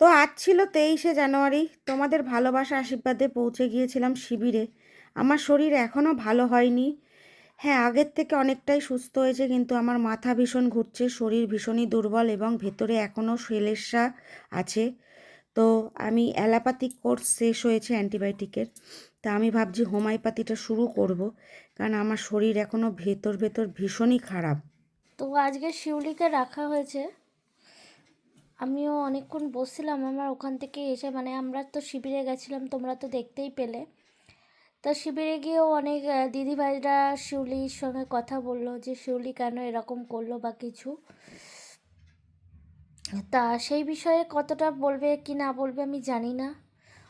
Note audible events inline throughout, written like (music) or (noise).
তো আজ ছিল তেইশে জানুয়ারি। তোমাদের ভালোবাসা আশীর্বাদে পৌঁছে গিয়েছিলাম শিবিরে। আমার শরীর এখনও ভালো হয়নি। হ্যাঁ আগের থেকে অনেকটাই সুস্থ হয়েছে, কিন্তু আমার মাথা ভীষণ ঘুরছে, শরীর ভীষণই দুর্বল এবং ভেতরে এখনও সেলেসা আছে। তো আমি অ্যালোপ্যাথিক কোর্স শেষ হয়েছে অ্যান্টিবায়োটিকের। তা আমি ভাবছি হোমিওপ্যাথিটা শুরু করব, কারণ আমার শরীর এখনও ভেতর ভেতর ভীষণই খারাপ। তো আজকে শিউলিকে রাখা হয়েছে। আমিও অনেকক্ষণ বসছিলাম, আমার ওখান থেকে এসে মানে আমরা তো শিবিরে গেছিলাম, তোমরা তো দেখতেই পেলে। তা শিবিরে গিয়েও অনেক দিদিভাইরা শিউলির সঙ্গে কথা বলল যে, শিউলি কেন এরকম করল বা কিছু? তা সেই বিষয়ে কতটা বলবে, কি না বলবে আমি জানি না।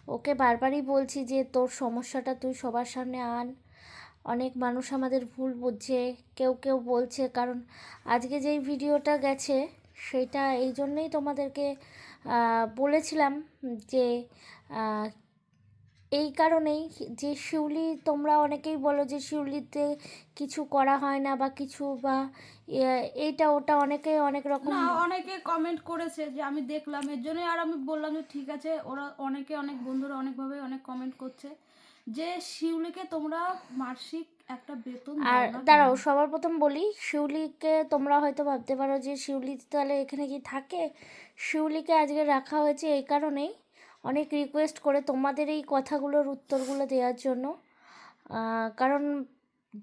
ওকে বারবারই বলছি যে, তোর সমস্যাটা তুই সবার সামনে আন। অনেক মানুষ আমাদের ভুল বুঝছে, কেউ কেউ বলছে, কারণ আজকে যেই ভিডিওটা গেছে সেটা এই জন্যেই তোমাদেরকে বলেছিলাম যে এই কারণেই যে শিউলি তোমরা অনেকেই বলো যে শিউলিতে কিছু করা হয় না বা কিছু বা এইটা ওটা অনেকে অনেক রকম অনেকে কমেন্ট করেছে যে আমি দেখলাম, এর জন্যই আর আমি বললাম যে ঠিক আছে, ওরা অনেকে অনেক বন্ধুরা অনেকভাবে অনেক কমেন্ট করছে যে শিউলিকে তোমরা মাসিক আর দাঁড়াও সবার প্রথম বলি শিউলিকে তোমরা হয়তো ভাবতে পারো যে শিউলি তাহলে এখানে কি থাকে? শিউলিকে আজকে রাখা হয়েছে এই কারণেই। অনেক রিকোয়েস্ট করে তোমাদের এই কথাগুলোর উত্তরগুলো দেওয়ার জন্য। কারণ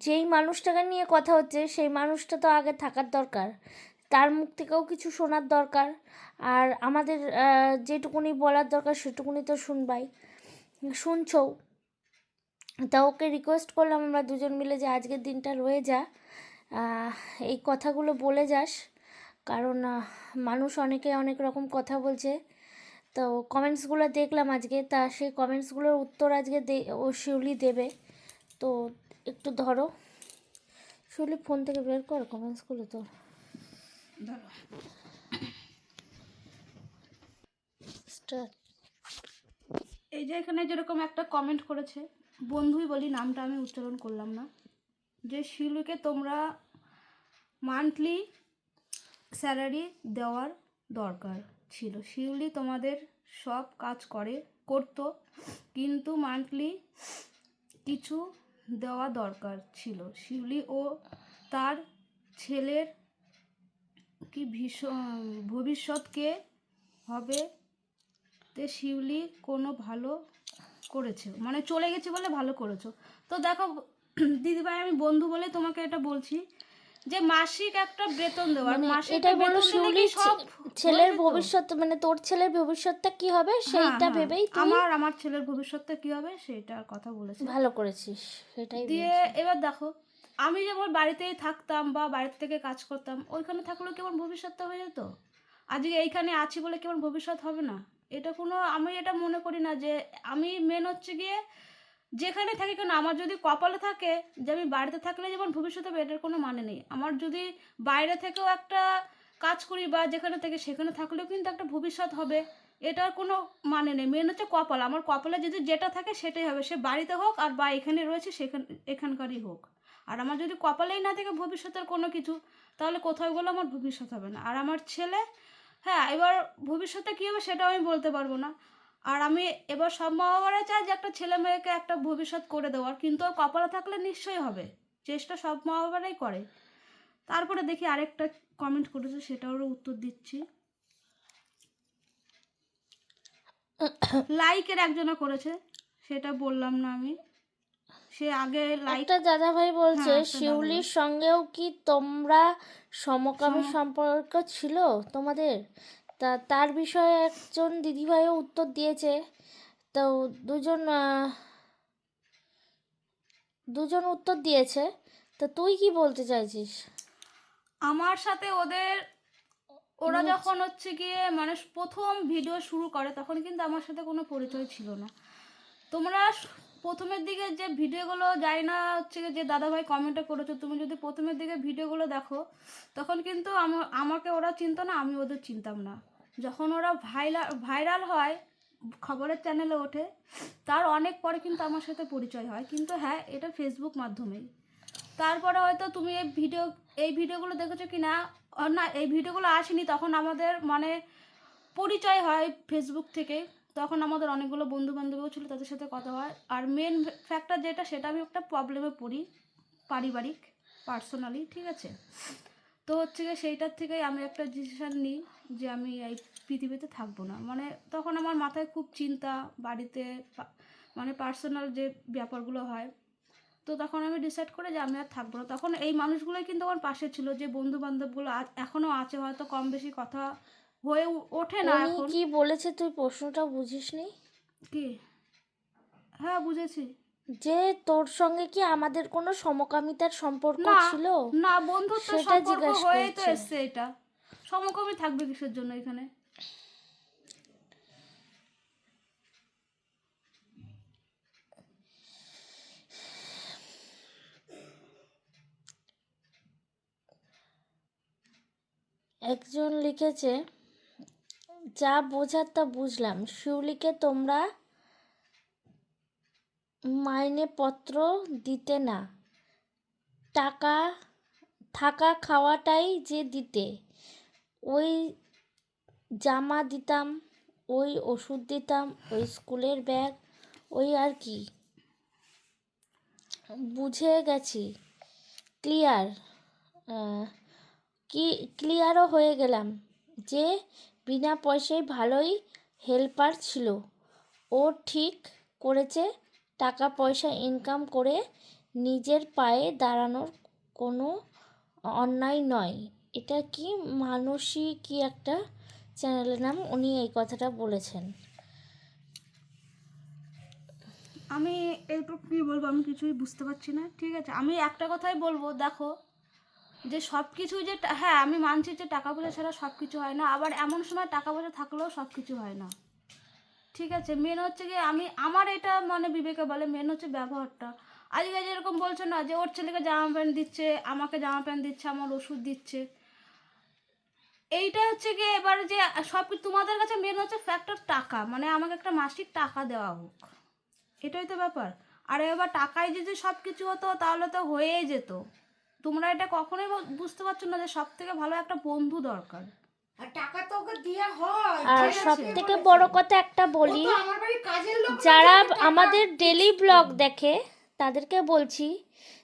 যেই মানুষটাকে নিয়ে কথা হচ্ছে সেই মানুষটা তো আগে থাকার দরকার। তার মুখ থেকেও কিছু শোনার দরকার। আর আমাদের যেটুকুনি বলার দরকার সেটুকুনি তো শুনবাই। শুনছো? তা ওকে রিকোয়েস্ট করলাম আমরা দুজন মিলে যে আজকের দিনটা রয়ে যা। এই কথাগুলো বলে যাস। কারণ মানুষ অনেকে অনেক রকম কথা বলছে। তো কমেন্টসগুলো দেখলাম আজকে। তা সেই কমেন্টসগুলোর উত্তর আজকে দে- ও শিউলি দেবে। তো একটু ধরো। শিউলি ফোন থেকে বের কর কমেন্টসগুলো তো। এই যে এখানে যেরকম একটা কমেন্ট করেছে বন্ধুই বলি, নামটা আমি উচ্চারণ করলাম না। যে শিউলিকে তোমরা মান্থলি স্যালারি দেওয়ার দরকার ছিল। শিউলি তোমাদের সব কাজ করে, করতো, কিন্তু মান্থলি কিছু দেওয়া দরকার ছিল। শিউলি ও তার ছেলের কি ভীষণ ভবিষ্যৎকে হবে? তে শিউলি কোনো ভালো করেছে। মানে চলে গেছে বলে ভালো করেছ। তো দেখো দিদিভাই আমি বন্ধু বলে তোমাকে এটা বলছি যে মাসিক একটা বেতন দেওয়া। মানে মাসিক একটা বলো শিউলি সব ছেলের ভবিষ্যৎ মানে তোর ছেলের ভবিষ্যৎটা কি হবে সেইটা হ্যাঁ, হ্যাঁ। ভেবেই আমার আমার ছেলের ভবিষ্যৎটা কি হবে সেটার কথা বলেছি। ভালো করেছিস সেটাই দিয়ে এবার দেখো আমি যেমন বাড়িতেই থাকতাম বা বাড়ির থেকে কাজ করতাম ওইখানে থাকলেও কেমন ভবিষ্যৎটা হয়ে যেত? আজকে এইখানে আছি বলে কেমন ভবিষ্যৎ হবে না? এটা কোনো, আমি এটা মনে করি না যে, আমি মেন হচ্ছে গিয়ে যেখানে থাকি কেন, আমার যদি কপালে থাকে যে আমি বাড়িতে থাকলে যেমন ভবিষ্যৎ হবে, এটার কোনো মানে নেই। আমার যদি বাইরে থেকেও একটা কাজ করি বা যেখানে থেকে সেখানে থাকলেও কিন্তু একটা ভবিষ্যৎ হবে, এটার কোনো মানে নেই। মেন হচ্ছে কপাল। আমার কপালে যদি যেটা থাকে সেটাই হবে। সে বাড়িতে হোক আর বা এখানে রয়েছে, সেখান, এখানকারই হোক। আর আমার যদি কপালেই না থাকে ভবিষ্যতের কোনো কিছু, তাহলে কোথাও গেলে আমার ভবিষ্যৎ হবে না। আর আমার ছেলে হ্যাঁ এবার ভবিষ্যতে কী হবে সেটাও আমি বলতে পারব না। আর আমি এবার সব মা বাবারা চায় যে একটা ছেলে মেয়েকে একটা ভবিষ্যৎ করে দেওয়ার কিন্তু ওর কপালে থাকলে নিশ্চয়ই হবে। চেষ্টা সব মা বাবারাই করে। তারপরে দেখি আরেকটা কমেন্ট করেছে সেটারও উত্তর দিচ্ছি। (coughs) লাইকের একজনা করেছে সেটা বললাম না আমি। সে আগে একটা দাদা ভাই বলছে হ্যাঁ, শিউলির সঙ্গেও কি তোমরা সমকামী সম্পর্ক ছিল তোমাদের? তা তার বিষয়ে একজন দিদিভাইও উত্তর দিয়েছে। তো দুজন দুজন উত্তর দিয়েছে। তা তুই কি বলতে চাইছিস? আমার সাথে ওদের ওরা যখন হচ্ছে গিয়ে মানে প্রথম ভিডিও শুরু করে তখন কিন্তু আমার সাথে কোনো পরিচয় ছিল না। তোমরা প্রথমের দিকে যে ভিডিওগুলো যায় না হচ্ছে যে দাদাভাই কমেন্টে করেছ, তুমি যদি প্রথমের দিকে ভিডিওগুলো দেখো, তখন কিন্তু আমা- আমাকে ওরা চিনত না, আমি ওদের চিনতাম না। যখন ওরা ভাইরাল ভাইরাল হয়, খবরের চ্যানেলে ওঠে, তার অনেক পরে কিন্তু আমার সাথে পরিচয় হয়। কিন্তু হ্যাঁ এটা ফেসবুক মাধ্যমেই। তারপরে হয়তো তুমি এই ভিডিও, এই ভিডিওগুলো দেখেছ কি না না এই ভিডিওগুলো আসেনি, তখন আমাদের মানে পরিচয় হয় ফেসবুক থেকে। তখন আমাদের অনেকগুলো বন্ধু বান্ধবীও ছিল তাদের সাথে কথা হয়। আর মেন ফ্যাক্টর যেটা, সেটা আমি একটা প্রবলেমে পড়ি, পারিবারিক পার্সোনালি ঠিক আছে? তো হচ্ছে গিয়ে সেইটার থেকেই আমি একটা ডিসিশান নিই যে আমি এই পৃথিবীতে থাকব না। মানে তখন আমার মাথায় খুব চিন্তা, বাড়িতে মানে পার্সোনাল যে ব্যাপারগুলো হয়, তো তখন আমি ডিসাইড করে যে আমি আর থাকব না। তখন এই মানুষগুলোই কিন্তু আমার পাশে ছিল, যে বন্ধু বান্ধবগুলো এখনও আছে, হয়তো কম বেশি কথা হয়ে ওঠে না এখন। কি বলেছে তুই প্রশ্নটা বুঝিসনি? কি? হ্যাঁ বুঝেছি। যে তোর সঙ্গে কি আমাদের কোনো সমকামিতার সম্পর্ক ছিল? না বন্ধুত্ব সেটা সম্পর্ক জিজ্ঞাস হয়েই তো। এসছে এটা। সমকমই থাকবে কিসের জন্য এখানে? একজন লিখেছে যা বোঝার তা বুঝলাম। শিউলিকে তোমরা মাইনে পত্র দিতে না। টাকা, থাকা খাওয়াটাই যে দিতে। ওই জামা দিতাম, ওই ওষুধ দিতাম, ওই স্কুলের ব্যাগ, ওই আর কি। বুঝে গেছি। ক্লিয়ার? কি, ক্লিয়ারও হয়ে গেলাম যে বিনা পয়সায় ভালোই হেল্পার ছিল। ও ঠিক করেছে টাকা পয়সা ইনকাম করে নিজের পায়ে দাঁড়ানোর কোনো অন্যায় নয়। এটা কি মানসী কি একটা চ্যানেলের নাম? উনি এই কথাটা বলেছেন। আমি এইটুকু কী বলব, আমি কিছুই বুঝতে পারছি না। ঠিক আছে, আমি একটা কথাই বলব, দেখো যে সব কিছু যে হ্যাঁ আমি মানছি যে টাকা পয়সা ছাড়া সব কিছু হয় না, আবার এমন সময় টাকা পয়সা থাকলেও সব কিছু হয় না। ঠিক আছে মেন হচ্ছে গিয়ে আমি, আমার এটা মানে বিবেকে বলে মেন হচ্ছে ব্যবহারটা। আজকে যেরকম বলছো না, যে ওর ছেলেকে জামা প্যান্ট দিচ্ছে, আমাকে জামা প্যান্ট দিচ্ছে, আমার ওষুধ দিচ্ছে। এইটা হচ্ছে গিয়ে এবার যে সব তোমাদের কাছে মেন হচ্ছে ফ্যাক্টর টাকা মানে আমাকে একটা মাসিক টাকা দেওয়া হোক। এটাই তো ব্যাপার। আর এবার টাকায় যদি সব কিছু হতো, তাহলে তো হয়েই যেত। তোমরা এটা কখনোই বুঝতে পারছ না যে সব থেকে ভালো একটা বন্ধু দরকার। আর টাকা তো দেওয়া হয় আর সব থেকে বড় কথা একটা বলি যারা আমাদের ডেলি ব্লগ দেখে তাদেরকে বলছি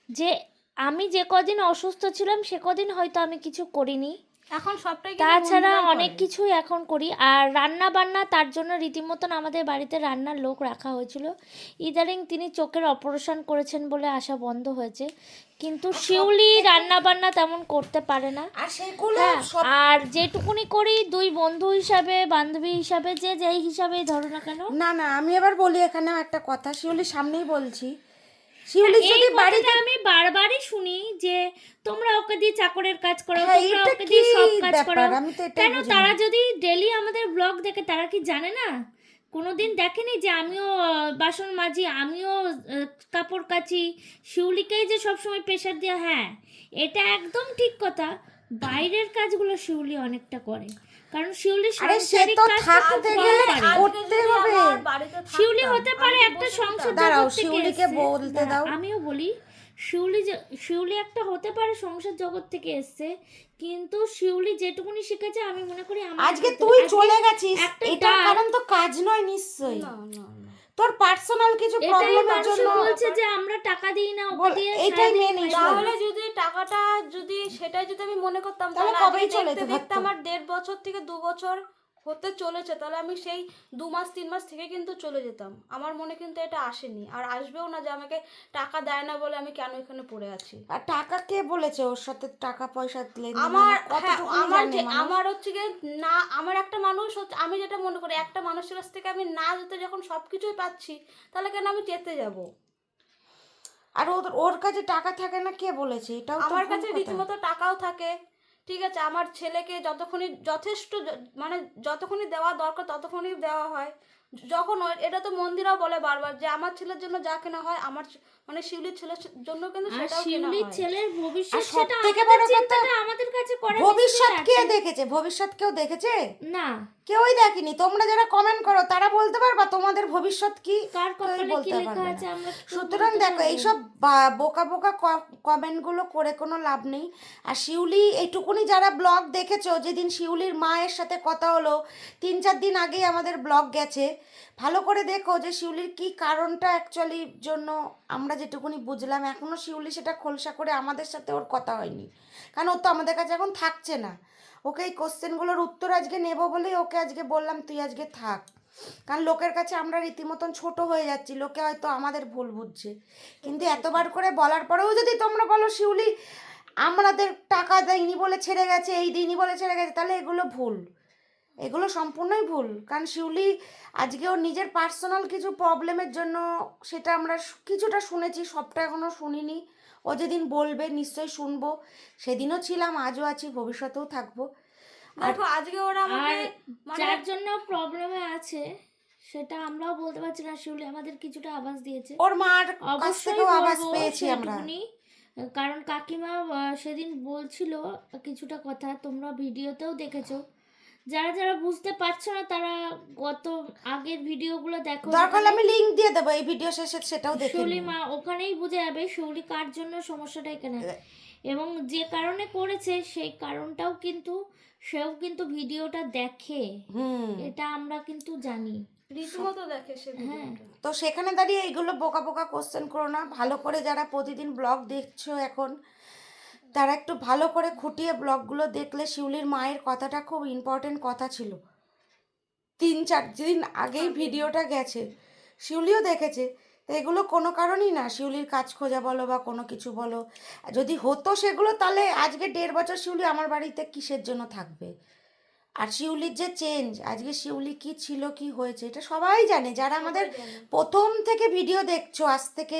যে আমি যে কদিন অসুস্থ ছিলাম সে কদিন হয়তো আমি কিছু করিনি। এখন সবটাই তাছাড়া অনেক। কিছুই এখন করি। আর রান্না বান্না তার জন্য রীতিমতন আমাদের বাড়িতে রান্নার লোক রাখা হয়েছিল। ইদারিং তিনি চোখের অপারেশন করেছেন বলে আসা বন্ধ হয়েছে। কিন্তু শিউলি রান্না বান্না তেমন করতে পারে না। আর হ্যাঁ সব আর যেটুকুনি করি দুই বন্ধু হিসাবে বান্ধবী হিসাবে যে যেই হিসাবেই ধরো না কেন। না না আমি এবার বলি এখানেও একটা কথা। শিউলি সামনেই বলছি শিউলি এই যদি বাড়িতে কথাটা আমি বারবারই শুনি যে তোমরা ওকে দিয়ে চাকরের কাজ করো হ্যাঁ, তোমরা ওকে দিয়ে সব কাজ করো। কেন তারা যদি ডেলি আমাদের ব্লগ দেখে তারা কি জানে না? কোনোদিন দেখেনি যে আমিও বাসন মাজি আমিও কাপড় কাচি শিউলিকেই যে সবসময় প্রেশার দেওয়া? হ্যাঁ এটা একদম ঠিক কথা। বাইরের কাজগুলো শিউলি অনেকটা করে। কারণ শিউলি সাংসারিক কাজ থাকতে গেলে করতে হবে। শিউলি হতে আমি পারে একটা সংসার দাঁড়াও, শিউলিকে বলতে দাও। আমিও বলি শিউলি যে- শিউলি একটা হতে পারে সংসার জগৎ থেকে এসছে কিন্তু শিউলি যেটুকুনি শিখেছে আমি মনে করি আজকে তুই চলে গেছিস। এটা এটার কারণ তো কাজ নয় নিশ্চয়ই। না না। তোর পার্সোনাল কিছু প্রবলেমের জন্য বলছে যে আমরা টাকা দিই না ওকে দিয়ে এটাই মেন ইস্যু তাহলে যদি টাকাটা যদি সেটাই যদি আমি মনে করতাম তাহলে কবেই চলে যেত আমার দেড় বছর থেকে দু বছর হতে চলেছে তাহলে আমি সেই দু মাস তিন মাস থেকে কিন্তু চলে যেতাম। আমার মনে কিন্তু এটা আসেনি। আর আসবেও না যে আমাকে টাকা দেয় না বলে আমি কেন এখানে পড়ে আছি? আর টাকা কে বলেছে ওর সাথে টাকা পয়সা আমার হ্যাঁ, আমার আমার হচ্ছে গিয়ে না আমার একটা মানুষ হচ্ছে আমি যেটা মনে করি একটা মানুষের কাছ থেকে আমি না যেতে যখন সব কিছুই পাচ্ছি তাহলে কেন আমি যেতে যাব? আর ওর ওর কাছে টাকা থাকে না কে বলেছে? এটাও আমার কাছে রীতিমতো টাকাও থাকে ঠিক আছে আমার ছেলেকে যতক্ষণই যথেষ্ট মানে যতক্ষণই দেওয়া দরকার ততক্ষণই দেওয়া হয়। যখন এটা তো মন্দিরাও বলে বারবার যে আমার ছেলের জন্য যা কেনা হয় আমার মানে শিউলির ছেলের জন্য কিন্তু সেটাও কেনা শিউলির ছেলের ভবিষ্যৎ সেটা থেকে বড় কথা, আমাদের কাছে করে ভবিষ্যৎ কে দেখেছে? ভবিষ্যৎ কেউ দেখেছে? না। কেউই দেখেনি। তোমরা যারা কমেন্ট করো তারা বলতে পারবা তোমাদের ভবিষ্যৎ কি? কার কপালে কি বলতে লেখা আছে? আমরা সুতরাং দেখো? এইসব বোকা বোকা কমেন্টগুলো করে কোনো লাভ নেই। আর শিউলি এইটুকুনি যারা ব্লগ দেখেছ যেদিন শিউলির মায়ের সাথে কথা হলো তিন চার দিন আগেই আমাদের ব্লগ গেছে। ভালো করে দেখো যে শিউলির কি কারণটা অ্যাকচুয়ালি জন্য আমরা যেটুকুনি বুঝলাম। এখনও শিউলি সেটা খোলসা করে আমাদের সাথে ওর কথা হয়নি। কারণ ও তো আমাদের কাছে এখন থাকছে না। ওকে এই কোশ্চেনগুলোর উত্তর আজকে নেব বলেই ওকে আজকে বললাম, তুই আজকে থাক। কারণ লোকের কাছে আমরা রীতিমতন ছোট হয়ে যাচ্ছি, লোকে হয়তো আমাদের ভুল বুঝছে। কিন্তু এতবার করে বলার পরেও যদি তোমরা বলো শিউলি, আমাদের টাকা দেয়নি বলে ছেড়ে গেছে, এই দিনই বলে ছেড়ে গেছে, তাহলে এগুলো ভুল। এগুলো সম্পূর্ণই ভুল। কারণ শিউলি আজকে ওর নিজের পার্সোনাল কিছু প্রবলেমের জন্য সেটা আমরা কিছুটা শুনেছি সবটা এখনও শুনিনি। ও যেদিন বলবে নিশ্চয়ই শুনব। সেদিনও ছিলাম আজও আছি ভবিষ্যতেও থাকব। দেখো আজকে ওরা আমাকে মানে যার জন্য প্রবলেমে আছে সেটা আমরাও বলতে পারছি না শিউলি আমাদের কিছুটা আওয়াজ দিয়েছে। ওর মার কাছ অবশ্যই থেকেও আওয়াজ পেয়েছি আমরা। কারণ কাকিমা সেদিন বলছিল কিছুটা কথা তোমরা ভিডিওতেও দেখেছ। যারা যারা বুঝতে পারছ না তারা গত আগের ভিডিওগুলো দেখো। দরকার আমি লিংক দিয়ে দেবো এই ভিডিও শেষে সেটাও দেখে নিও। মা ওখানেই বুঝে যাবে শিউলি কার জন্য সমস্যাটা এখানে। এবং যে কারণে করেছে সেই কারণটাও কিন্তু সেও কিন্তু ভিডিওটা দেখে। এটা আমরা কিন্তু জানি। রীতিমতো দেখে সে হ্যাঁ। তো সেখানে দাঁড়িয়ে এইগুলো বোকা বোকা কোশ্চেন করো না। ভালো করে যারা প্রতিদিন ব্লগ দেখছ এখন তারা একটু ভালো করে খুঁটিয়ে ব্লগগুলো দেখলে শিউলির মায়ের কথাটা খুব ইম্পর্টেন্ট কথা ছিল। তিন চার দিন আগেই ভিডিওটা গেছে শিউলিও দেখেছে তো এগুলো কোনো কারণই না শিউলির কাজ খোঁজা বলো বা কোনো কিছু বলো। যদি হতো সেগুলো তাহলে আজকে দেড় বছর শিউলি আমার বাড়িতে কিসের জন্য থাকবে? আর শিউলির যে চেঞ্জ আজকে শিউলি কি ছিল কি হয়েছে এটা সবাই জানে। যারা আমাদের প্রথম থেকে ভিডিও দেখছ আজ থেকে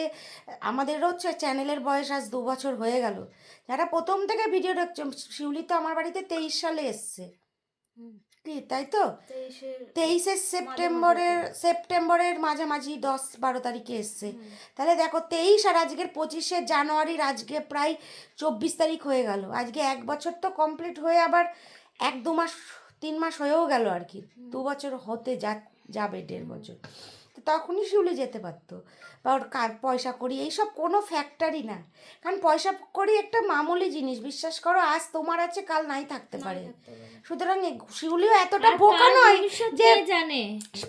আমাদেরও হচ্ছে চ্যানেলের বয়স আজ দু বছর হয়ে গেল। যারা প্রথম থেকে ভিডিও দেখছ শিউলি তো আমার বাড়িতে তেইশ সালে এসছে। কি তাই তো? তেইশের তেইশে সেপ্টেম্বরের সেপ্টেম্বরের মাঝামাঝি দশ বারো তারিখে এসছে। তাহলে দেখো তেইশ আর আজকের পঁচিশে জানুয়ারির আজকে প্রায় চব্বিশ তারিখ হয়ে গেল। আজকে এক বছর তো কমপ্লিট হয়ে আবার এক দু মাস তিন মাস হয়েও গেল আর কি। দু বছর হতে যা যাবে দেড় বছর। তখনই শিউলি যেতে পারতো। বা ওর কার পয়সা করি এইসব কোনো ফ্যাক্টরি না। কারণ পয়সা করি একটা মামুলি জিনিস বিশ্বাস করো আজ তোমার আছে কাল নাই থাকতে পারে। সুতরাং শিউলিও এতটা বোকা নয় যে জানে?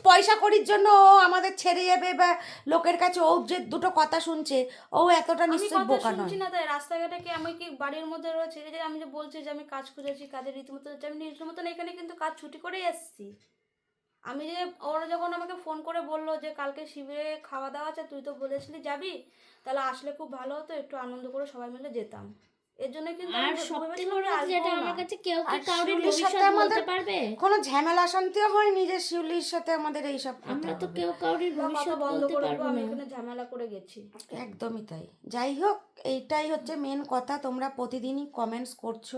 পয়সা করির জন্য ও আমাদের ছেড়ে যাবে বা লোকের কাছে ও যে দুটো কথা শুনছে ও এতটা আমি নিশ্চয়ই বোকা নয়। না তাই রাস্তাঘাটে কি আমি কি বাড়ির মধ্যে রয়েছে? যে আমি যে বলছি যে আমি কাজ খুঁজেছি কাজের রীতিমতো আমি রীতিমতন এখানে কিন্তু কাজ ছুটি করেই এসেছি আমি যে ওরা যখন আমাকে ফোন করে বলল যে কালকে শিবিরে খাওয়া দাওয়া আছে তুই তো বলেছিলি যাবি তাহলে আসলে খুব ভালো হতো একটু আনন্দ করে সবাই মিলে যেতাম। এর জন্য কিন্তু আর ভেবেছিলাম বড় যেটা আমার কাছে কেউ কি সাথে ভবিষ্যৎ বলতে পারবে? কোনো ঝামেলা শান্তিও হয়নি যে শিউলির সাথে আমাদের এইসব কথা আমরা তো কেউ কথা ভবিষ্যৎ বন্ধ করে পারব আমি এখানে ঝামেলা করে গেছি। একদমই তাই। যাই হোক এইটাই হচ্ছে মেন কথা তোমরা প্রতিদিনই কমেন্টস করছ।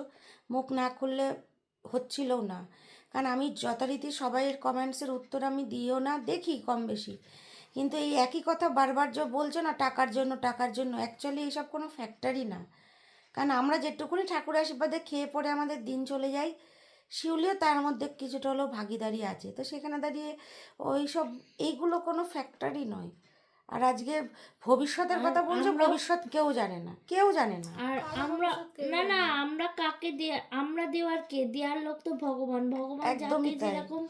মুখ না খুললে হচ্ছিলও না। কারণ আমি যথারীতি সবাইয়ের কমেন্টসের উত্তর আমি দিও না, দেখি কম বেশি। কিন্তু এই একই কথা বারবার যে বলছো না, টাকার জন্য টাকার জন্য অ্যাকচুয়ালি এইসব কোনো ফ্যাক্টরি না। কারণ আমরা যেটুকুনি ঠাকুর আশীর্বাদে খেয়ে পড়ে আমাদের দিন চলে যায়, শিউলিও তার মধ্যে কিছুটা হলেও ভাগিদারি আছে। তো সেখানে দাঁড়িয়ে ওই সব এইগুলো কোনো ফ্যাক্টরি নয়। আর আজকে ভবিষ্যতের কথা বলছো ভবিষ্যৎ কেউ জানে না। কেউ জানে না। আর আমরা না না আমরা কাকে দিয়ে আমরা দেওয়ার কে? দেওয়ার লোক তো ভগবান। ভগবান একদমই যাকে। যেরকম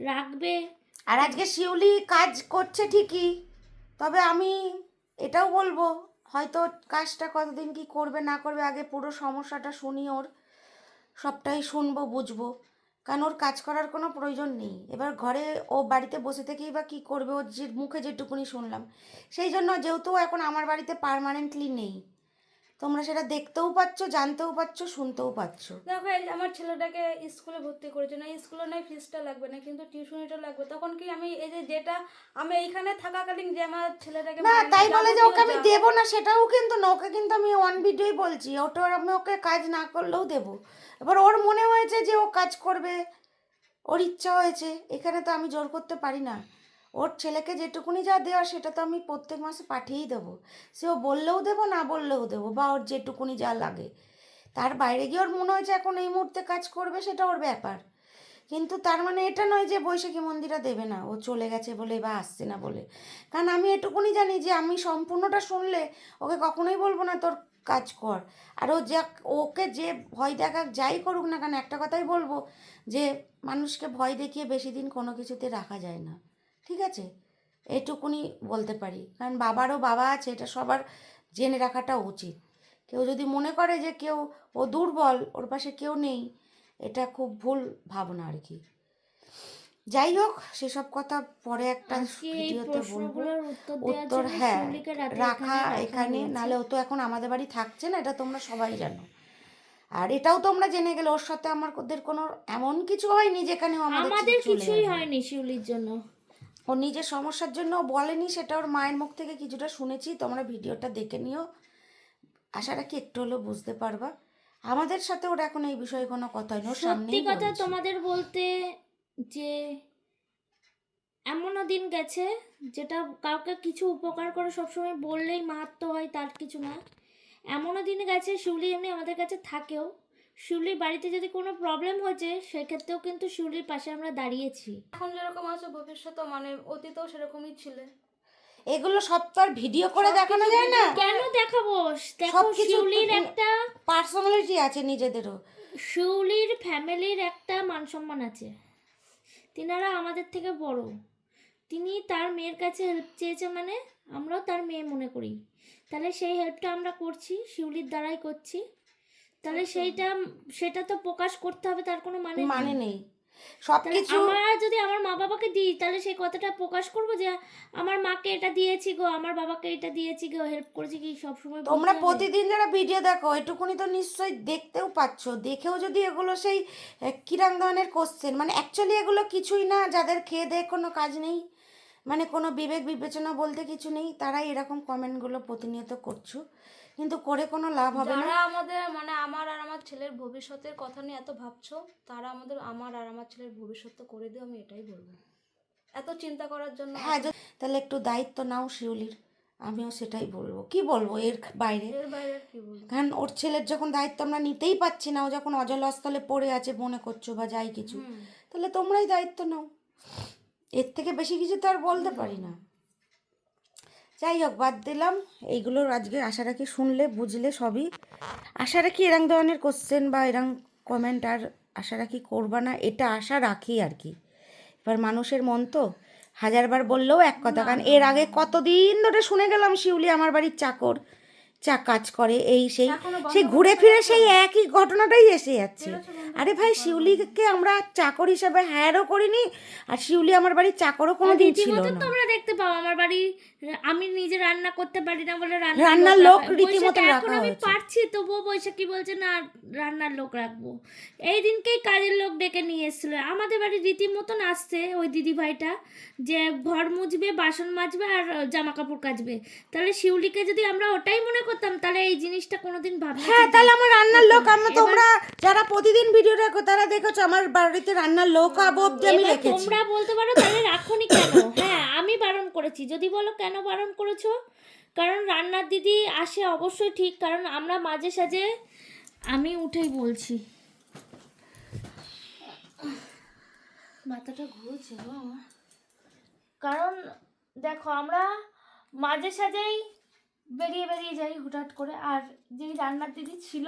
রাখবে আর আজকে শিউলি কাজ করছে ঠিকই তবে আমি এটাও বলব হয়তো কাজটা কতদিন কি করবে না করবে আগে পুরো সমস্যাটা শুনি ওর। সবটাই শুনব বুঝব। কারণ ওর কাজ করার কোনো প্রয়োজন নেই। এবার ঘরে ও বাড়িতে বসে থেকেই বা কী করবে? ওর যে মুখে যেটুকুনি শুনলাম। সেই জন্য যেহেতু এখন আমার বাড়িতে পারমানেন্টলি নেই। তোমরা সেটা দেখতেও পাচ্ছ জানতেও পাচ্ছ শুনতেও পাচ্ছ। দেখো আমার ছেলেটাকে স্কুলে ভর্তি করেছে। না স্কুলে নয় ফিসটা লাগবে না কিন্তু টিউশনিটা লাগবে। তখন কি আমি এই যে যেটা আমি এইখানে থাকাকালীন যে আমার ছেলেটাকে না তাই বলে যে ওকে আমি দেবো না সেটাও কিন্তু না ওকে কিন্তু আমি ওয়ান ভিডিওই বলছি। ওটা আমি ওকে কাজ না করলেও দেবো। এবার ওর মনে হয়েছে যে ও কাজ করবে ওর ইচ্ছা হয়েছে এখানে তো আমি জোর করতে পারি না। ওর ছেলেকে যেটুকুনি যা দেওয়া সেটা তো আমি প্রত্যেক মাসে পাঠিয়েই দেবো। সে ও বললেও দেবো, না বললেও দেবো, বা ওর যেটুকুনি যা লাগে। তার বাইরে গিয়ে ওর মনে হয়েছে এখন এই মুহূর্তে কাজ করবে, সেটা ওর ব্যাপার। কিন্তু তার মানে এটা নয় যে বৈশাখী মন্দিরা দেবে না, ও চলে গেছে বলে বা আসছে না বলে। কারণ আমি এটুকুনি জানি যে আমি সম্পূর্ণটা শুনলে ওকে কখনোই বলব না, তোর কাজ কর। আর ও যা ওকে যে ভয় দেখাক, যাই করুক না কেন, একটা কথাই বলব যে মানুষকে ভয় দেখিয়ে বেশি দিন কোনো কিছুতে রাখা যায় না। ঠিক আছে? এটুকুনি বলতে পারি। কারণ বাবারও বাবা আছে এটা সবার জেনে রাখাটা উচিত। কেউ যদি মনে করে যে কেউ ও দুর্বল ওর পাশে কেউ নেই এটা খুব ভুল ভাবনা আর কি। যাই হোক সেসব কথা পরে একটা ভিডিওতে বলব। উত্তর হ্যাঁ রাখা এখানে। নালে ও তো এখন আমাদের বাড়ি থাকছে না এটা তোমরা সবাই জানো। আর এটাও তোমরা জেনে গেলে ওর সাথে আমার ওদের কোনো এমন কিছু হয়নি যেখানে আমাদের আমাদের কিছুই হয়নি শিউলির জন্য। ও নিজের সমস্যার জন্য বলেনি সেটা ওর মায়ের মুখ থেকে কিছুটা শুনেছি তোমরা ভিডিওটা দেখে নিও। আশা রাখি একটু হলেও বুঝতে পারবা। আমাদের সাথে ওর এখন এই বিষয়ে কোনো কথা হয়নি ওর সত্যি কথা তোমাদের বলতে যে এমনও দিন গেছে যেটা কাউকে কিছু উপকার করে সবসময় বললেই মাহাত্ম হয় তার কিছু না। এমনও দিন গেছে শিউলি এমনি আমাদের কাছে থাকেও। শিউলির বাড়িতে যদি কোনো প্রবলেম হয়েছে সেক্ষেত্রেও কিন্তু শিউলির পাশে আমরা দাঁড়িয়েছি। এখন যেরকম আছে ভবিষ্যতে মানে অতীতেও সেরকমই ছিলে। এগুলো সব তো আর ভিডিও করে দেখানো যায় না। কেন দেখাবো? দেখো সবকিছু শিউলির একটা পার্সোনালিটি আছে নিজেদেরও। শিউলির ফ্যামিলির একটা মান সম্মান আছে। তিনারা আমাদের থেকে বড়। তিনি তার মেয়ের কাছে হেল্প চেয়েছে মানে আমরাও তার মেয়ে মনে করি। তাহলে সেই হেল্পটা আমরা করছি শিউলির দ্বারাই করছি। তাহলে সেইটা সেটা তো প্রকাশ করতে হবে তার কোনো মানে মানে নেই। সবকিছু আমরা যদি আমার মা বাবাকে দিই তাহলে সেই কথাটা প্রকাশ করব যে আমার মাকে এটা দিয়েছি গো আমার বাবাকে এটা দিয়েছি গো হেল্প করেছি কি সব সময় তোমরা প্রতিদিন যারা ভিডিও দেখো এটুকুনি তো নিশ্চয়ই দেখতেও পাচ্ছ। দেখেও যদি এগুলো সেই কিরাম ধরনের কোশ্চেন মানে অ্যাকচুয়ালি এগুলো কিছুই না যাদের খেয়ে দেয়ে কোনো কাজ নেই। মানে কোনো বিবেক বিবেচনা বলতে কিছু নেই তারাই এরকম কমেন্টগুলো প্রতিনিয়ত করছ। কিন্তু করে কোনো লাভ হবে না। আমাদের মানে আমার আর আমার ছেলের ভবিষ্যতের কথা নিয়ে এত ভাবছ তারা আমাদের আমার আর আমার ছেলের ভবিষ্যৎ করে দিও আমি এটাই বলব। এত চিন্তা করার জন্য হ্যাঁ তাহলে একটু দায়িত্ব নাও শিউলির। আমিও সেটাই বলব। কি বলব এর বাইরে? কারণ ওর ছেলের যখন দায়িত্ব আমরা নিতেই পাচ্ছি না ও যখন অজলস্থলে পড়ে আছে মনে করছ বা যাই কিছু তাহলে তোমরাই দায়িত্ব নাও। এর থেকে বেশি কিছু তো আর বলতে পারি না। যাই হোক বাদ দিলাম। এইগুলো আজকে আশা রাখি শুনলে বুঝলে সবই। আশা রাখি এরম ধরনের কোশ্চেন বা এরম কমেন্ট আর আশা রাখি করবা না? এটা আশা রাখি আর কি। এবার মানুষের মন তো হাজারবার বললেও এক কথা কারণ এর আগে কতদিন ধরে শুনে গেলাম শিউলি আমার বাড়ির চাকর। চা কাজ করে এই সেই। সেই ঘুরে ফিরে সেই একই ঘটনাটাই এসে যাচ্ছে। আরে ভাই শিউলিকে আমরা চাকর হিসাবে হায়ারও করিনি আর শিউলি আমার বাড়ির চাকরও কোনোদিন ছিল রীতিমতো না। তোমরা দেখতে পাও আমার বাড়ি আমি নিজে রান্না করতে পারি না বলে রান্নার লোক রীতিমতো রাখা আমি। পারছি তবুও বৈশাখী বলছে না রান্নার লোক রাখব। এই দিনকেই কাজের লোক ডেকে নিয়ে এসেছিল। আমাদের বাড়ি রীতিমতন আসছে ওই দিদি ভাইটা যে ঘর মুছবে বাসন মাজবে আর জামা কাপড় কাচবে। তাহলে শিউলিকে যদি আমরা ওটাই মনে করতাম তাহলে এই জিনিসটা কোনোদিন ভাবনা হ্যাঁ তাহলে আমার রান্নার লোক আমরা তোমরা যারা প্রতিদিন ভিডিও দেখো তারা দেখেছ আমার বাড়িতে রান্নার লোক অব্দি আমি রেখেছি। তোমরা বলতে পারো তাহলে রাখুনি কেন? হ্যাঁ আমি বারণ করেছি। যদি বলো কেন বারণ করেছ? কারণ রান্নার দিদি আসে অবশ্যই ঠিক কারণ আমরা মাঝে সাঝে আমি উঠেই বলছি। মাথাটা ঘুরছে কারণ দেখো আমরা মাঝে সাঝেই বেরিয়ে বেরিয়ে যাই হুটহাট করে। আর যেই রান্নার দিদি ছিল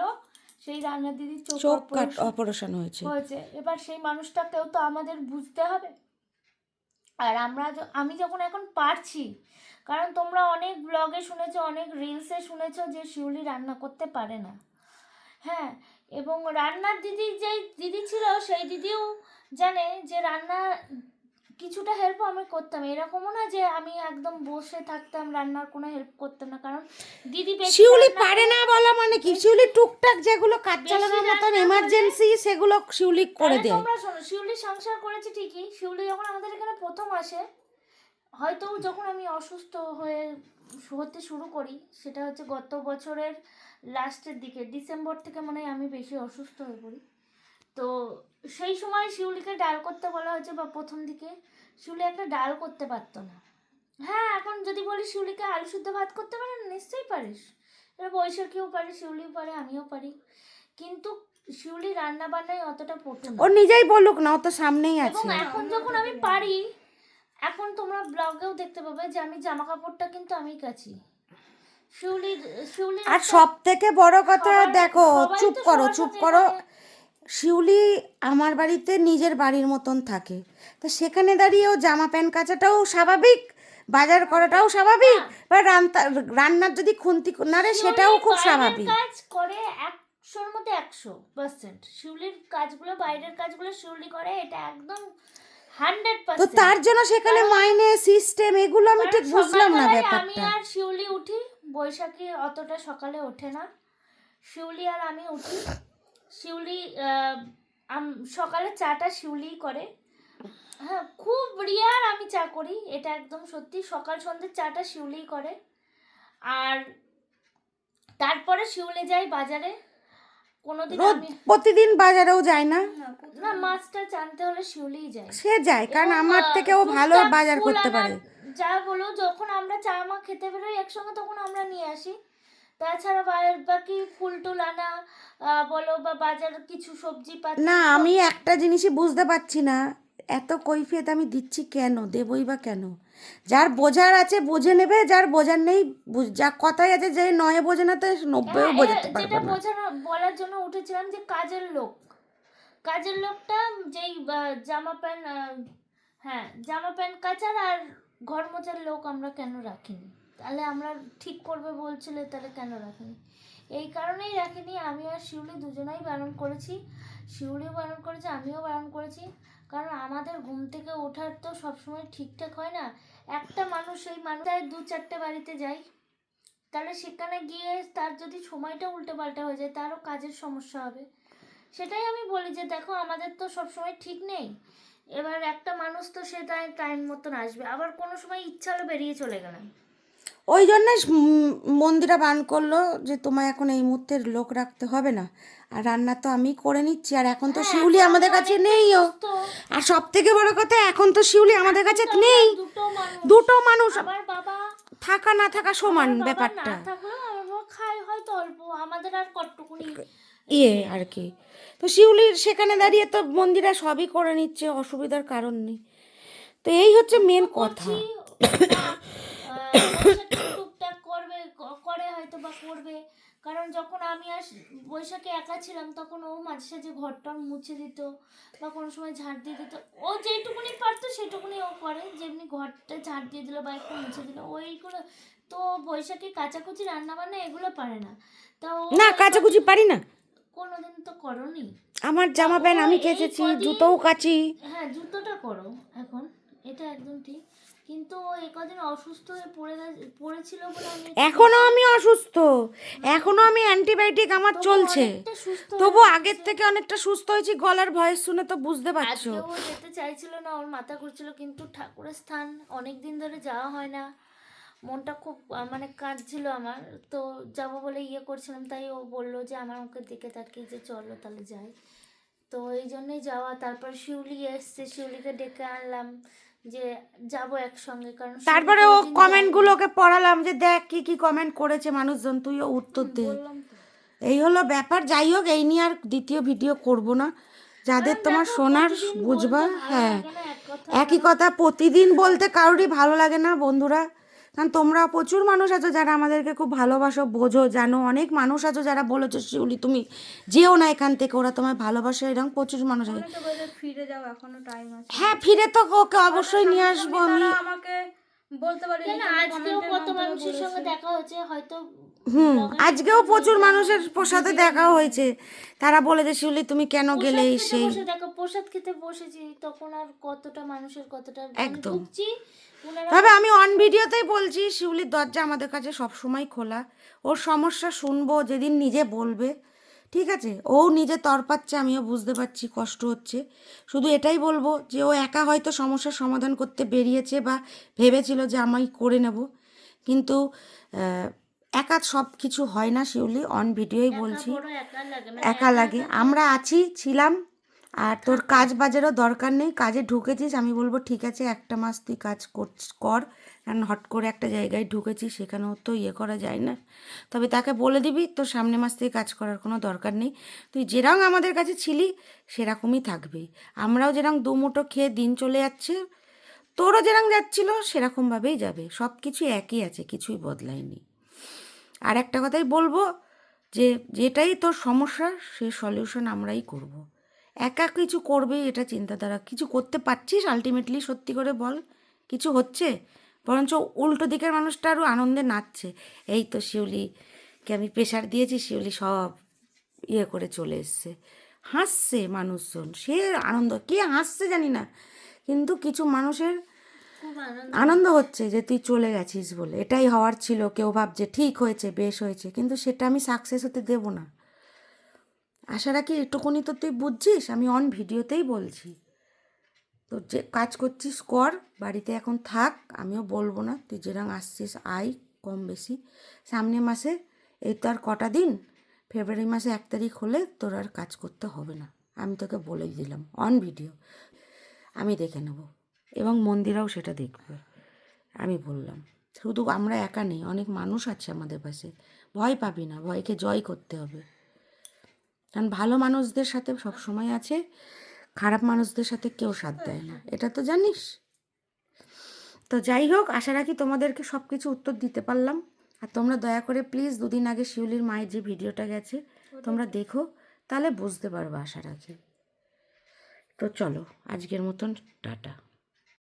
সেই রান্নার দিদির চোখ কাট অপারেশন হয়েছে। হয়েছে। এবার সেই মানুষটাকেও তো আমাদের বুঝতে হবে। আর আমরা আমি যখন এখন পারছি কারণ তোমরা অনেক ব্লগে শুনেছো অনেক রিলসে শুনেছো যে শিউলি রান্না করতে পারে না। হ্যাঁ এবং রান্নার দিদি যেই দিদি ছিল সেই দিদিও জানে যে রান্না কিছুটা হেল্প আমি করতাম। এরকমও না যে আমি একদম বসে থাকতাম রান্নার কোনো হেল্প করতাম না। কারণ দিদি শিউলি পারে না বলা মানে কি? শিউলি টুকটাক যেগুলো কাজ চালানোর মতন এমার্জেন্সি সেগুলো শিউলি করে দেয়। তোমরা শোনো শিউলি সংসার করেছে ঠিকই। শিউলি যখন আমাদের এখানে প্রথম আসে হয়তো যখন আমি অসুস্থ হয়ে হতে শুরু করি সেটা হচ্ছে গত বছরের লাস্টের দিকে ডিসেম্বর থেকে মনে হয় আমি বেশি অসুস্থ হয়ে পড়ি। তো সেই সময় শিউলিকে ডাল করতে বলা হয়েছে বা প্রথম দিকে শিউলি একটা ডাল করতে পারতো না। হ্যাঁ এখন যদি বলি শিউলিকে আলু শুদ্ধ ভাত করতে পারে নিশ্চয়ই পারিস। এবার বৈশাখীও পারে শিউলিও পারে আমিও পারি। কিন্তু শিউলি রান্না বান্নায় অতটা পটু না। ও নিজেই বলুক না ও তো সামনেই এবং আছে। এখন যখন আমি পারি এখন তোমরা ব্লগেও দেখতে পাবে যে আমি জামা কাপড়টা কিন্তু আমি কাছি শিউলি শিউলি আর সব থেকে বড় কথা দেখো চুপ করো চুপ করো। শিউলি আমার বাড়িতে নিজের বাড়ির মতন থাকে। তো সেখানে দাঁড়িয়েও জামা প্যান্ট কাচাটাও স্বাভাবিক বাজার করাটাও স্বাভাবিক বা রান্না রান্নার যদি খুন্তি নাড়ে সেটাও খুব স্বাভাবিক। কাজ করে একশোর মধ্যে একশো পার্সেন্ট শিউলির কাজগুলো বাইরের কাজগুলো শিউলি করে এটা একদম তো তার জন্য সেখানে মাইনে সিস্টেম এগুলো আমি ঠিক বুঝলাম না আমি আর শিউলি উঠি বৈশাখী অতটা সকালে ওঠে না। শিউলি আর আমি উঠি। শিউলি সকালে চাটা শিউলিই করে। হ্যাঁ খুব রিয়ার আমি চা করি এটা একদম সত্যি। সকাল সন্ধ্যে চাটা শিউলিই করে। আর তারপরে শিউলে যাই বাজারে। কোনোদিন আমি প্রতিদিন বাজারেও যায় না? না মাছটা জানতে হলে শিউলিই যায়। সে যায় কারণ আমার থেকেও ভালো বাজার করতে পারে। যা বলো যখন আমরা চা মা খেতে বেরোই একসঙ্গে তখন আমরা নিয়ে আসি। তাছাড়া বাকি ফুল টুল আনা বলো বা বাজার কিছু সবজি পাতি না আমি একটা জিনিসই বুঝতে পারছি না। এত কৈফিয়ত আমি দিচ্ছি কেন? দেবই বা কেন? যার বোঝার আছে বুঝে নেবে যার বোঝার নেই যা কথাই আছে যে নয়ে বোঝে না তো নব্বইও হ্যাঁ, বোঝাতে পারবে না। বোঝানো বলার জন্য উঠেছিলাম যে কাজের লোক। কাজের লোকটা যেই জামা প্যান্ট হ্যাঁ জামা প্যান্ট কাচার আর ঘর মোছার লোক আমরা কেন রাখিনি? তাহলে আমরা ঠিক করবে বলছিলে, তাহলে কেন রাখিনি? এই কারণেই রাখিনি, আমি আর শিউলি দুজনেই বারণ করেছি। শিউলিও বারণ করেছে, আমিও বারণ করেছি। কারণ আমাদের ঘুম থেকে ওঠার তো সবসময় ঠিকঠাক হয় না। একটা মানুষ এই মানুষ দু চারটে বাড়িতে যায়। তাহলে সেখানে গিয়ে তার যদি সময়টা উল্টে পাল্টা হয়ে যায়, তারও কাজের সমস্যা হবে। সেটাই আমি বলি যে, দেখো, আমাদের তো সবসময় ঠিক নেই। এবার একটা মানুষ তো সে তাই টাইম মতন আসবে। আবার কোনো সময় ইচ্ছা হলো বেরিয়ে চলে গেলাম। ওই জন্য মন্দিরা বান করল যে তোমায় এখন এই মুহূর্তে লোক রাখতে হবে না। আর রান্না তো আমি করে নিচ্ছি আর এখন তো হ্যাঁ, শিউলি আমাদের কাছে নেইও আর সব থেকে বড় কথা এখন তো শিউলি আমাদের কাছে নেই। দুটো মানুষ। থাকা না থাকা সমান ব্যাপারটা। ইয়ে আর কি। তো শিউলির সেখানে দাঁড়িয়ে তো মন্দিরা সবই করে নিচ্ছে অসুবিধার কারণ নেই। তো এই হচ্ছে মেন কথা। (coughs) (coughs) টুকটাক করবে করে হয়তো বা করবে। কারণ যখন আমি আর বৈশাখে একা ছিলাম তখন ও মাঝে সাঝে ঘরটা মুছে দিত বা কোনো সময় ঝাড় দিয়ে দিত। ও যেটুকুনি পারতো সেটুকুনি ও করে। যেমনি ঘরটা ঝাড় দিয়ে দিল বা একটু মুছে দিল ওইগুলো তো বৈশাখী কাচাকুচি রান্না বান্না এগুলো পারে না। তা ও না কাচাকুচি পারি না। কোনোদিন তো করনি। আমার জামা প্যান্ট আমি কেচেছি জুতোও কাচি। হ্যাঁ জুতোটা করো এখন এটা একদম ঠিক। কিন্তু এই কদিন অসুস্থ হয়ে পড়ে পড়েছিল বলে আমি এখনও আমি অসুস্থ। এখনও আমি অ্যান্টিবায়োটিক আমার চলছে। তবু আগের থেকে অনেকটা সুস্থ হয়েছি গলার ভয়েস শুনে তো বুঝতে পারছ। ও যেতে চাইছিল না ওর মাথা ঘুরছিল কিন্তু ঠাকুরের স্থান অনেক দিন ধরে যাওয়া হয় না। মনটা খুব মানে কাঁদছিল আমার। তো যাব বলে ইয়ে করছিলাম তাই ও বলল যে আমার ওকে দিকে তাকিয়ে যে চলো তাহলে যাই। তো এই জন্যই যাওয়া তারপর শিউলি এসছে শিউলিকে ডেকে আনলাম। যে যাব একসঙ্গে কারণ তারপরে ও কমেন্টগুলোকে কমেন্ট গুলোকে পড়ালাম যে দেখ কি কি কমেন্ট করেছে মানুষজন তুইও উত্তর দে। এই হলো ব্যাপার যাই হোক এই নিয়ে আর দ্বিতীয় ভিডিও করব না। যাদের তোমার শোনার বুঝবা হ্যাঁ। একই কথা প্রতিদিন বলতে কারোরই ভালো লাগে না বন্ধুরা। কারণ তোমরা প্রচুর মানুষ আছো যারা আমাদেরকে খুব ভালোবাসো বোঝো জানো। অনেক মানুষ আছো যারা বলেছ শিউলি তুমি যেও না এখান থেকে। ওরা তোমায় ভালোবাসে এরকম প্রচুর মানুষ আছে। ফিরে যাও এখনও টাইম আছে। হ্যাঁ ফিরে তো ওকে অবশ্যই নিয়ে আসব আমি। আমাকে বলতে পারে কেন? আজকেও কত মানুষের সঙ্গে দেখা হয়েছে হয়তো হুম আজকেও প্রচুর মানুষের সাথে দেখা হয়েছে। তারা বলে যে শিউলি তুমি কেন গেলে প্রসাদ সেই দেখো প্রসাদ খেতে বসেছি তখন আর কতটা মানুষের কতটা আমি একদম। তবে আমি অন ভিডিওতেই বলছি শিউলির দরজা আমাদের কাছে সবসময় খোলা। ওর সমস্যা শুনব যেদিন নিজে বলবে। ঠিক আছে? ও নিজে তরপাচ্ছে আমিও বুঝতে পারছি কষ্ট হচ্ছে। শুধু এটাই বলব যে ও একা হয়তো সমস্যার সমাধান করতে বেরিয়েছে বা ভেবেছিল যে আমি করে নেব। কিন্তু একা সব কিছু হয় না শিউলি অন ভিডিওই বলছি। একা লাগে মানে আমরা আছি ছিলাম আর তোর কাজ বাজেরও দরকার নেই কাজে ঢুকেছিস আমি বলব ঠিক আছে একটা মাস তুই কাজ কর। কারণ হট করে একটা জায়গায় ঢুকেছি, সেখানেও তো ইয়ে করা যায় না। তবে তাকে বলে দিবি, তোর সামনে মাস থেকে কাজ করার কোনো দরকার নেই। তুই যেরকম আমাদের কাছে ছিলি, সেরকমই থাকবি। আমরাও যেরকম দুমুটো খেয়ে দিন চলে যাচ্ছে, তোরও যেরকম যাচ্ছিল, সেরকমভাবেই যাবে। সব কিছু একই আছে, কিছুই বদলায়নি। আর একটা কথাই বলব যে, যেটাই তোর সমস্যা, সে সলিউশন আমরাই করব। একা কিছু করবে, এটা চিন্তাধারা। কিছু করতে পারছিস আলটিমেটলি সত্যি করে বল। কিছু হচ্ছে? বরঞ্চ উল্টো দিকের মানুষটা আরও আনন্দে নাচছে। এই তো শিউলিকে আমি প্রেশার দিয়েছি শিউলি সব ইয়ে করে চলে এসছে। হাসছে মানুষজন সে আনন্দ কে হাসছে জানি না। কিন্তু কিছু মানুষের আনন্দ। হচ্ছে যে তুই চলে গেছিস বলে। এটাই হওয়ার ছিল কেউ ভাবছে ঠিক হয়েছে বেশ হয়েছে কিন্তু সেটা আমি সাকসেস হতে দেব না। আশা রাখি এটুকুনি তো তুই বুঝছিস আমি অন ভিডিওতেই বলছি। তো যে কাজ করছিস কর, বাড়িতে এখন থাক, আমিও বলব না, তুই যেরকম আসছিস আয় কম বেশি। সামনের মাসে এই তো আর কটা দিন, ফেব্রুয়ারি মাসে এক তারিখ হলে তোর আর কাজ করতে হবে না। আমি তোকে বলেই দিলাম অন ভিডিও আমি দেখে নেব। এবং মন্দিরাও সেটা দেখবে, আমি বললাম। শুধু আমরা একা নেই, অনেক মানুষ আছে আমাদের পাশে, ভয় পাবি না, ভয়কে জয় করতে হবে। কারণ ভালো মানুষদের সাথে সব সময় আছে খারাপ মানুষদের সাথে কেউ সাথ দেয় না। এটা তো জানিস? তো যাই হোক, আশা রাখি তোমাদেরকে সব কিছু উত্তর দিতে পারলাম। আর তোমরা দয়া করে প্লিজ দুদিন আগে শিউলির মায়ের যে ভিডিওটা গেছে, তোমরা দেখো, তাহলে বুঝতে পারব আশা রাখি। তো চলো, আজকের মতন টাটা।